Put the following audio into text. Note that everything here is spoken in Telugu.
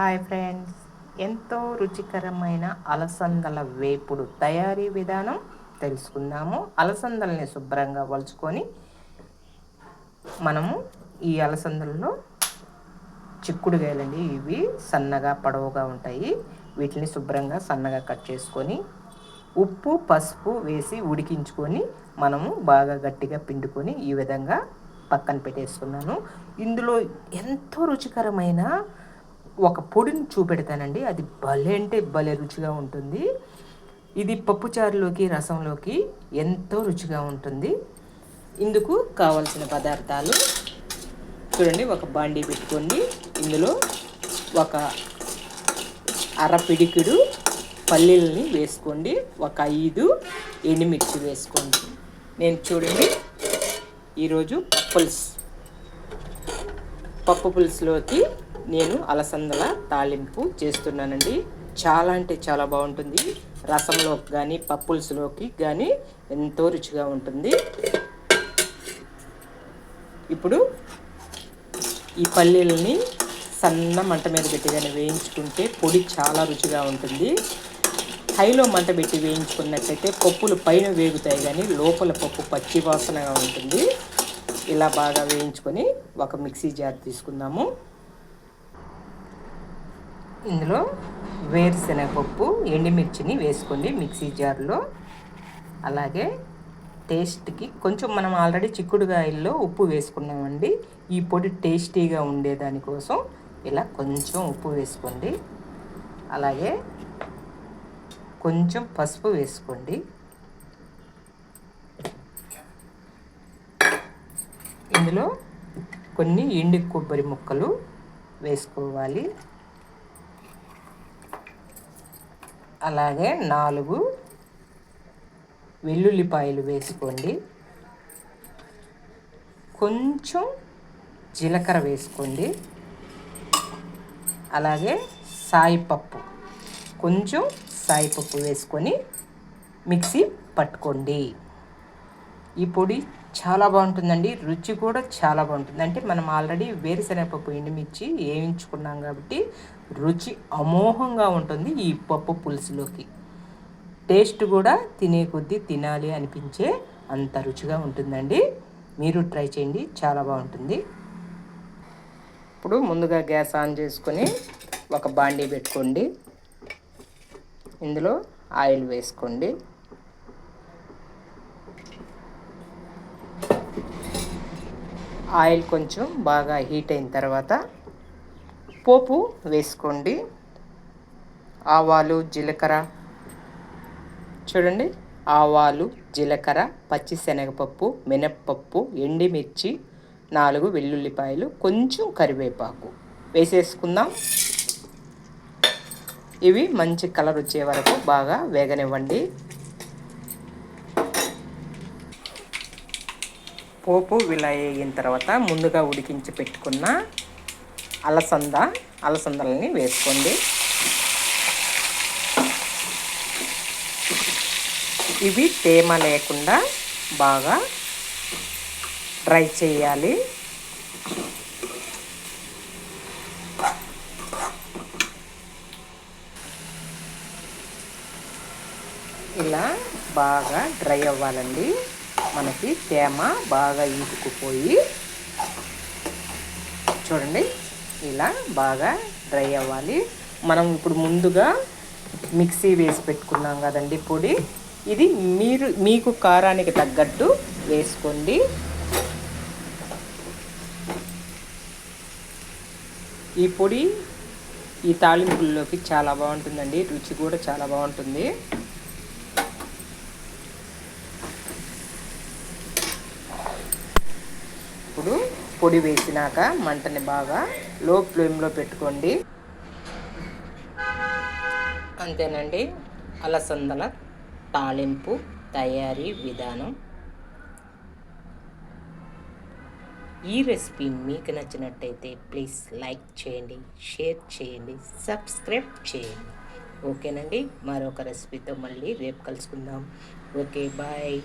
Hi friends. ఎంతో రుచికరమైన అలసందల వేపుడు తయారీ విధానం తెలుసుకుందాము. అలసందల్ని శుభ్రంగా వలుచుకొని మనము ఈ అలసందలలో చిక్కుడుగాయలండి ఇవి సన్నగా పొడవుగా ఉంటాయి. వీటిని శుభ్రంగా సన్నగా కట్ చేసుకొని ఉప్పు పసుపు వేసి ఉడికించుకొని మనము బాగా గట్టిగా పిండుకొని ఈ విధంగా పక్కన పెట్టేసుకున్నాను. ఇందులో ఎంతో రుచికరమైన ఒక పొడిని చూపెడతానండి. అది భలే అంటే భలే రుచిగా ఉంటుంది. ఇది పప్పుచారులోకి రసంలోకి ఎంతో రుచిగా ఉంటుంది. ఇందుకు కావలసిన పదార్థాలు చూడండి ఒక బాండీ పెట్టుకోండి ఇందులో ఒక అర పిడికిడు పల్లీలని వేసుకోండి. ఒక ఐదు ఎండుమిర్చి వేసుకోండి. నేను చూడండి ఈరోజు పులుసు పప్పు పులుసులోకి నేను అలసందల తాలింపు చేస్తున్నానండి. చాలా అంటే చాలా బాగుంటుంది. రసంలోకి కానీ పప్పులుసులోకి కానీ ఎంతో రుచిగా ఉంటుంది. ఇప్పుడు ఈ పల్లీలని సన్న మంట మీద పెట్టి కానీ వేయించుకుంటే పొడి చాలా రుచిగా ఉంటుంది. హైలో మంట పెట్టి వేయించుకున్నట్లయితే పప్పులు పైన వేగుతాయి కానీ లోపల పప్పు పచ్చి వాసనగా ఉంటుంది. ఇలా బాగా వేయించుకొని ఒక మిక్సీ జార్ తీసుకుందాము. ఇందులో వేరుశనగపప్పు ఎండుమిర్చిని వేసుకోండి మిక్సీ జార్లో అలాగే టేస్ట్కి కొంచెం మనం ఆల్రెడీ చిక్కుడుగాయల్లో ఉప్పు వేసుకున్నామండి. ఈ పొడి టేస్టీగా ఉండేదానికోసం ఇలా కొంచెం ఉప్పు వేసుకోండి. అలాగే కొంచెం పసుపు వేసుకోండి. ఇందులో కొన్ని ఎండు కొబ్బరి ముక్కలు వేసుకోవాలి. అలాగే నాలుగు వెల్లుల్లిపాయలు వేసుకోండి. కొంచెం జీలకర్ర వేసుకోండి. అలాగే సాయిపప్పు కొంచెం సాయిపప్పు వేసుకొని మిక్సీ పట్టుకోండి. ఈ పొడి చాలా బాగుంటుందండి. రుచి కూడా చాలా బాగుంటుంది. అంటే మనం ఆల్రెడీ వేరుశనగపప్పు ఎండుమిర్చి వేయించుకున్నాం కాబట్టి రుచి అమోఘంగా ఉంటుంది ఈ పప్పు పులుసులోకి. టేస్ట్ కూడా తినే కొద్దీ తినాలి అనిపించే అంత రుచిగా ఉంటుందండి. మీరు ట్రై చేయండి. చాలా బాగుంటుంది. ఇప్పుడు ముందుగా గ్యాస్ ఆన్ చేసుకొని ఒక బాండీ పెట్టుకోండి. ఇందులో ఆయిల్ వేసుకోండి. ఆయిల్ కొంచెం బాగా హీట్ అయిన తర్వాత పోపు వేసుకోండి. ఆవాలు జీలకర్ర. చూడండి ఆవాలు జీలకర్ర పచ్చిశనగపప్పు మినప్పప్పు ఎండిమిర్చి నాలుగు వెల్లుల్లిపాయలు కొంచెం కరివేపాకు వేసేసుకుందాం. ఇవి మంచి కలర్ వచ్చే వరకు బాగా వేగనివ్వండి. పోపు ఇలా వేగిన తర్వాత ముందుగా ఉడికించి పెట్టుకున్న అలసంద అలసందలని వేసుకోండి. ఇవి తేమ లేకుండా బాగా డ్రై చేయాలి. ఇలా బాగా డ్రై అవ్వాలండి. మనకి తేమ బాగా ఈదుకుపోయి చూడండి ఇలా బాగా డ్రై అవ్వాలి. మనం ఇప్పుడు ముందుగా మిక్సీ వేసి పెట్టుకున్నాం కదండి పొడి. ఇది మీరు మీకు కారానికి తగ్గట్టు వేసుకోండి. ఈ పొడి ఈ తాలింపుల్లోకి చాలా బాగుంటుందండి రుచి కూడా చాలా బాగుంటుంది. ఇప్పుడు పొడి వేసినాక మంటని బాగా లో ఫ్లేమ్లో పెట్టుకోండి. అంతేనండి. అలసందల తాలింపు తయారీ విధానం. ఈ రెసిపీ మీకు నచ్చినట్టయితే ప్లీజ్ లైక్ చేయండి షేర్ చేయండి సబ్స్క్రైబ్ చేయండి. ఓకేనండి. మరొక రెసిపీతో మళ్ళీ రేపు కలుసుకుందాం. Okay bye.